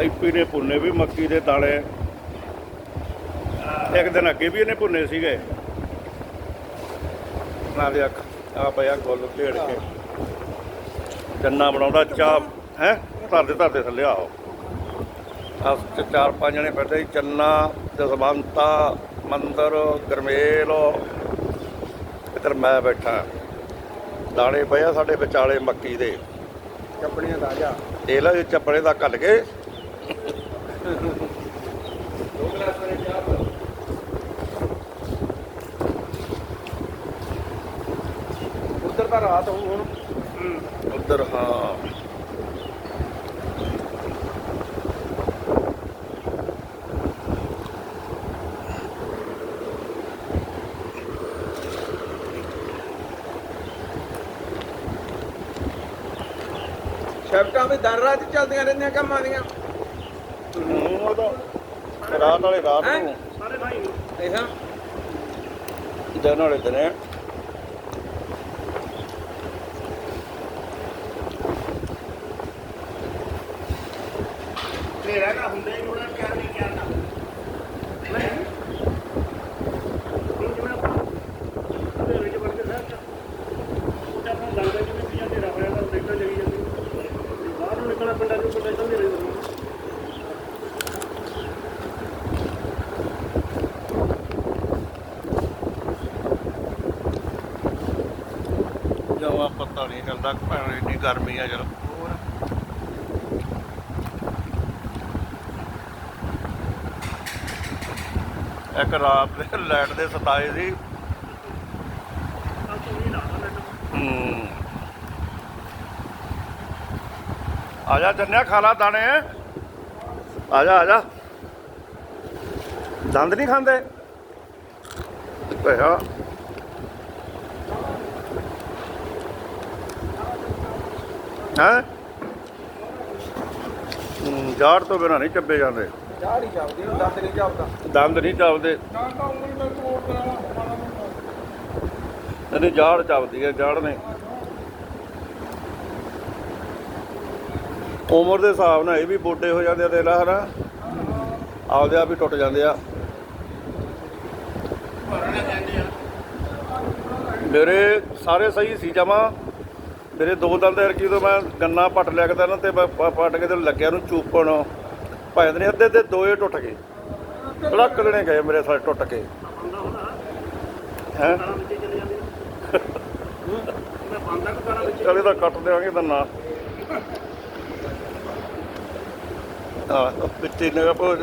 ਐਪੀ ਨੇ ਭੁੰਨੇ ਵੀ ਮੱਕੀ ਦੇ ਦਾਣੇ ਇੱਕ ਦਿਨ ਅੱਗੇ ਵੀ ਇਹਨੇ ਭੁੰਨੇ ਸੀਗੇ। ਨਾਲ ਦੇ ਅੱਖ ਆ ਪਿਆ ਗੁੱਲ ਢੇੜ ਕੇ। ਚੰਨਾ ਬਣਾਉਂਦਾ ਚਾਹ ਹੈ? ਧਰਦੇ ਧਰਦੇ ਥੱਲੇ ਆਓ ਆ ਚਾਰ ਪੰਜ ਜਣੇ ਬੈਠੇ ਸੀ, ਚੰਨਾ ਜਸਵੰਤਾ ਮੰਦਰ ਗਰਮੇਲ। ਇੱਧਰ ਮੈਂ ਬੈਠਾ। ਦਾਣੇ ਪਏ ਆ ਸਾਡੇ ਵਿਚਾਲੇ ਮੱਕੀ ਦੇ। ਕੱਪੜੀਆਂ ਰਾਜਾ ਇਹ ਲੈ ਚੱਪੜੇ ਦਾ ਘੱਲ ਕੇ ਉੱਧਰ ਤਾਂ ਰਾਤ ਹੋਊ ਹੁਣ। ਉੱਧਰ ਹਾਂ। ਸ਼ਿਫਟਾਂ ਵੀ ਦਰ ਰਾਤ ਚੱਲਦੀਆਂ ਰਹਿੰਦੀਆਂ ਕੰਮਾਂ ਦੀਆਂ। ਉਹ ਤਾਂ ਰਾਤ ਵਾਲੇ ਰਾਤ? ਨੂੰ। ਦੇਖਾਂ। ਦਿਨ ਵਾਲੇ ਦਿਨੇ। ਤੇਰਾ ਨਾ ਹੁੰਦਾ ਹੀ ਉਹਨਾਂ ਕਿਆ ਨਹੀਂ ਕਿਆ ਨਾ ਨਹੀਂ ਇਹ ਜਿਵੇਂ ਆਪਾਂ ਦੇ ਵਿੱਚ ਵੜ ਕੇ ਸਾਹ ਉਹ ਤਾਂ ਆਪਾਂ ਲੱਗਦਾ ਜਿਵੇਂ ਕਿ ਜਾਂਦੇ ਰਹਾ ਹੋਇਆ ਤਾਂ ਦੇਖਦਾ ਜਗੀ ਜਾਂਦੀ ਬਾਹਰ ਨੂੰ ਨਿਕਲਣਾ ਪਿੰਡਾਂ ਨੂੰ ਪਿੰਡਾਂ ਚੱਲਦੇ ਰਹੇ ਜਵਾ ਪਤਾ ਨਹੀਂ ਚੱਲਦਾ, ਭੈਣ ਇੰਨੀ ਗਰਮੀ ਆ ਜਦ ਇੱਕ ਰਾਤ ਦੇ ਲਾਈਟ ਦੇ ਸਤਾਏ ਸੀ। ਆ ਜਾ ਜੰਨਿਆ, ਖਾ ਦਾਣੇ। ਆ ਜਾ ਆ ਜਾ। ਦੰਦ ਨਹੀਂ ਖਾਂਦੇ? ਭਇਆ ਹੈ? ਜਾੜ ਤੋਂ ਬਿਨਾਂ ਨਹੀਂ ਚੱਬੇ ਜਾਂਦੇ। ਨਹੀਂ ਚੱਲਦੀ ਉਹ ਦੰਦ ਨਹੀਂ ਚੱਲਦਾ ਦੰਦ ਨਹੀਂ ਚੱਬਦੇ। ਤਾਂ ਤਾਂ ਉਂਗਲ ਨਾਲ ਤੋੜ ਦੇਣਾ ਇਹਦੀ ਜਾੜ ਚੱਬਦੀ ਹੈ ਜਾੜ ਨੇ। ਉਮਰ ਦੇ ਹਿਸਾਬ ਨਾਲ ਇਹ ਵੀ ਬੋਡੇ ਹੋ ਜਾਂਦੇ ਆ ਤੇ ਲਾ ਹਨਾ। ਆਪਦੇ ਆਪ ਹੀ ਟੁੱਟ ਜਾਂਦੇ ਆ। ਮੇਰੇ ਸਾਰੇ ਸਹੀ ਸੀ ਜਮਾ। ਮੇਰੇ ਦੋ ਦੰਦ ਐਰਕੀ ਤੋਂ ਮੈਂ ਗੰਨਾ ਪੱਟ ਲਿਆ ਕਰਦਾ ਨਾ ਤੇ ਮੈਂ ਪ- ਪੱਟ ਕੇ ਤੇ ਲੱਗਿਆ ਨੂੰ ਚੂਪਣ। ਭਾਵੇਂ ਨੇ ਅੱਧੇ ਤੇ ਦੋਏ ਟੁੱਟ ਗਏ। ਲੜਕ ਲੈਣੇ ਗਏ ਮੇਰੇ ਸਾਰੇ ਟੁੱਟ ਕੇ। ਬੰਦਾ ਹੁੰਦਾ ਹੈ ਤਾਰਾਂ ਤਾਂ ਕੱਟ ਦੇਵਾਂਗੇ ਤਾਂ ਨਾ। ਆ ਪਿੱਛੇ ਨਗਾ ਪੋ